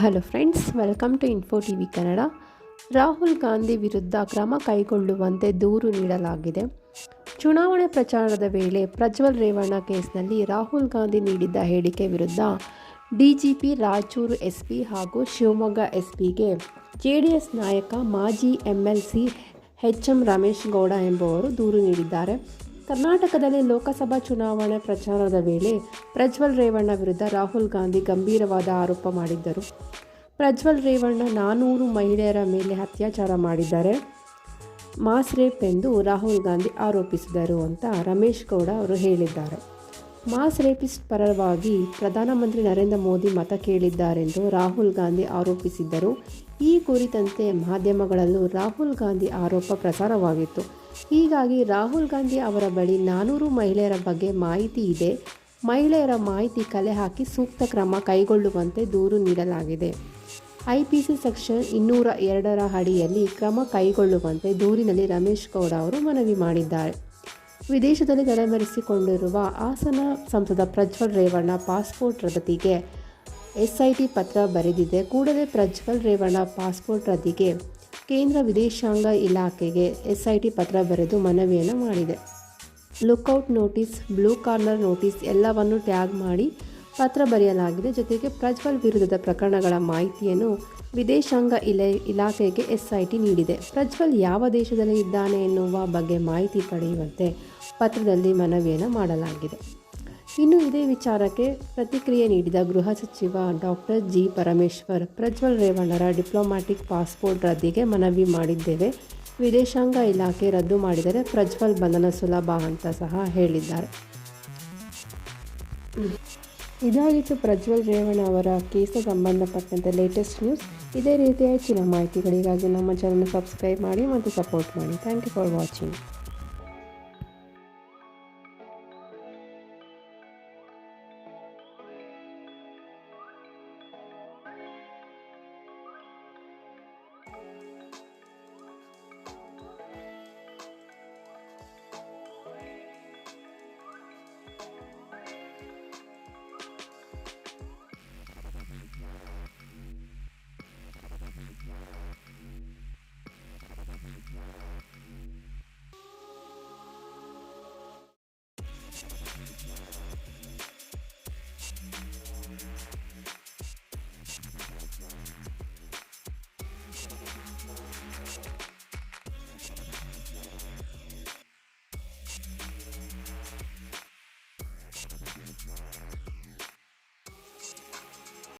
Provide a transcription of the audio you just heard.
Hello friends welcome to info T V Kannada Rahul Gandhi ವಿರುದ್ಧ ಕ್ರಮ ಕೈಗೊಳ್ಳುವಂತೆ ದೂರು ನೀಡಲಾಗಿದೆ. ಚುನಾವಣೆ ಪ್ರಚಾರದ ವೇಳೆ ಪ್ರಜ್ವಲ್ ರೇವಣ್ಣ ಕೇಸ್ನಲ್ಲಿ ರಾಹುಲ್ ಗಾಂಧಿ ನೀಡಿದ್ದ ಹೇಳಿಕೆ ವಿರುದ್ಧ ಡಿಜಿಪಿ ರಾಯಚೂರು ಎಸ್ಪಿ ಹಾಗೂ ಶಿವಮೊಗ್ಗ ಎಸ್ಪಿಗೆ ಜೆ ಡಿ ಎಸ್ ನಾಯಕ ಮಾಜಿ M L C H M Ramesh Gowda ಎಂಬುವರು ದೂರು ನೀಡಿದ್ದಾರೆ. ಕರ್ನಾಟಕದಲ್ಲಿ ಲೋಕಸಭಾ ಚುನಾವಣೆ ಪ್ರಚಾರದ ವೇಳೆ ಪ್ರಜ್ವಲ್ ರೇವಣ್ಣ ವಿರುದ್ಧ ರಾಹುಲ್ ಗಾಂಧಿ ಗಂಭೀರವಾದ ಆರೋಪ ಮಾಡಿದ್ದರು. ಪ್ರಜ್ವಲ್ ರೇವಣ್ಣ ನಾನೂರು ಮಹಿಳೆಯರ ಮೇಲೆ ಅತ್ಯಾಚಾರ ಮಾಡಿದ್ದಾರೆ. ಮಾಸ್ ರೇಪ್ ಎಂದು ರಾಹುಲ್ ಗಾಂಧಿ ಆರೋಪಿಸಿದರು ಅಂತ ರಮೇಶ್ ಗೌಡ ಅವರು ಹೇಳಿದ್ದಾರೆ. ಮಾಸ್ ರೇಪಿಸ್ಟ್ ಪರವಾಗಿ ಪ್ರಧಾನಮಂತ್ರಿ ನರೇಂದ್ರ ಮೋದಿ ಮತ ಕೇಳಿದ್ದಾರೆಂದು ರಾಹುಲ್ ಗಾಂಧಿ ಆರೋಪಿಸಿದ್ದರು. ಈ ಕುರಿತಂತೆ ಮಾಧ್ಯಮಗಳಲ್ಲೂ ರಾಹುಲ್ ಗಾಂಧಿ ಆರೋಪ ಪ್ರಸಾರವಾಗಿತ್ತು. ಹೀಗಾಗಿ ರಾಹುಲ್ ಗಾಂಧಿ ಅವರ ಬಳಿ ನಾನೂರು ಮಹಿಳೆಯರ ಬಗ್ಗೆ ಮಾಹಿತಿ ಇದೆ. ಮಹಿಳೆಯರ ಮಾಹಿತಿ ಕಲೆ ಹಾಕಿ ಸೂಕ್ತ ಕ್ರಮ ಕೈಗೊಳ್ಳುವಂತೆ ದೂರು ನೀಡಲಾಗಿದೆ. ಐಪಿಸಿ ಸೆಕ್ಷನ್ ಇನ್ನೂರ ಎರಡರ ಅಡಿಯಲ್ಲಿ ಕ್ರಮ ಕೈಗೊಳ್ಳುವಂತೆ ದೂರಿನಲ್ಲಿ ರಮೇಶ್ ಗೌಡ ಅವರು ಮನವಿ ಮಾಡಿದ್ದಾರೆ. ವಿದೇಶದಲ್ಲಿ ತಲೆಮರೆಸಿಕೊಂಡಿರುವ ಹಾಸನ ಸಂಸದ ಪ್ರಜ್ವಲ್ ರೇವಣ್ಣ ಪಾಸ್ಪೋರ್ಟ್ ರದ್ದತಿಗೆ ಎಸ್ಐಟಿ ಪತ್ರ ಬರೆದಿದೆ. ಕೂಡಲೇ ಪ್ರಜ್ವಲ್ ರೇವಣ್ಣ ಪಾಸ್ಪೋರ್ಟ್ ರದ್ದಿಗೆ ಕೇಂದ್ರ ವಿದೇಶಾಂಗ ಇಲಾಖೆಗೆ ಎಸ್ಐಟಿ ಪತ್ರ ಬರೆದು ಮನವಿಯನ್ನು ಮಾಡಿದೆ. Lookout notice, blue corner notice ಎಲ್ಲವನ್ನು ಟ್ಯಾಗ್ ಮಾಡಿ ಪತ್ರ ಬರೆಯಲಾಗಿದೆ. ಜೊತೆಗೆ ಪ್ರಜ್ವಲ್ ವಿರುದ್ಧದ ಪ್ರಕರಣಗಳ ಮಾಹಿತಿಯನ್ನು ವಿದೇಶಾಂಗ ಇಲೆ ಇಲಾಖೆಗೆ ಎಸ್ಐಟಿ ನೀಡಿದೆ. ಪ್ರಜ್ವಲ್ ಯಾವ ದೇಶದಲ್ಲಿ ಇದ್ದಾನೆ ಎನ್ನುವ ಬಗ್ಗೆ ಮಾಹಿತಿ ಪಡೆಯುವಂತೆ ಪತ್ರದಲ್ಲಿ ಮನವಿಯನ್ನು ಮಾಡಲಾಗಿದೆ. ಇನ್ನು ಇದೇ ವಿಚಾರಕ್ಕೆ ಪ್ರತಿಕ್ರಿಯೆ ನೀಡಿದ ಗೃಹ ಸಚಿವ ಡಾಕ್ಟರ್ ಜಿ. ಪರಮೇಶ್ವರ್, ಪ್ರಜ್ವಲ್ ರೇವಣ್ಣರ ಡಿಪ್ಲೊಮ್ಯಾಟಿಕ್ ಪಾಸ್ಪೋರ್ಟ್ ರದ್ದಿಗೆ ಮನವಿ ಮಾಡಿದ್ದೇವೆ. ವಿದೇಶಾಂಗ ಇಲಾಖೆ ರದ್ದು ಮಾಡಿದರೆ ಪ್ರಜ್ವಲ್ ಬಂಧನ ಸುಲಭ ಅಂತ ಸಹ ಹೇಳಿದ್ದಾರೆ. ಇದಾಗಿತ್ತು ಪ್ರಜ್ವಲ್ ರೇವಣ್ಣ ಅವರ ಕೇಸ ಸಂಬಂಧಪಟ್ಟಂತೆ ಲೇಟೆಸ್ಟ್ ನ್ಯೂಸ್ ಇದೇ ರೀತಿಯ ಹೆಚ್ಚಿನ ಮಾಹಿತಿಗಳಿಗಾಗಿ ನಮ್ಮ ಚಾನಲ್ ಸಬ್ಸ್ಕ್ರೈಬ್ ಮಾಡಿ ಮತ್ತು ಸಪೋರ್ಟ್ ಮಾಡಿ. Thank you for watching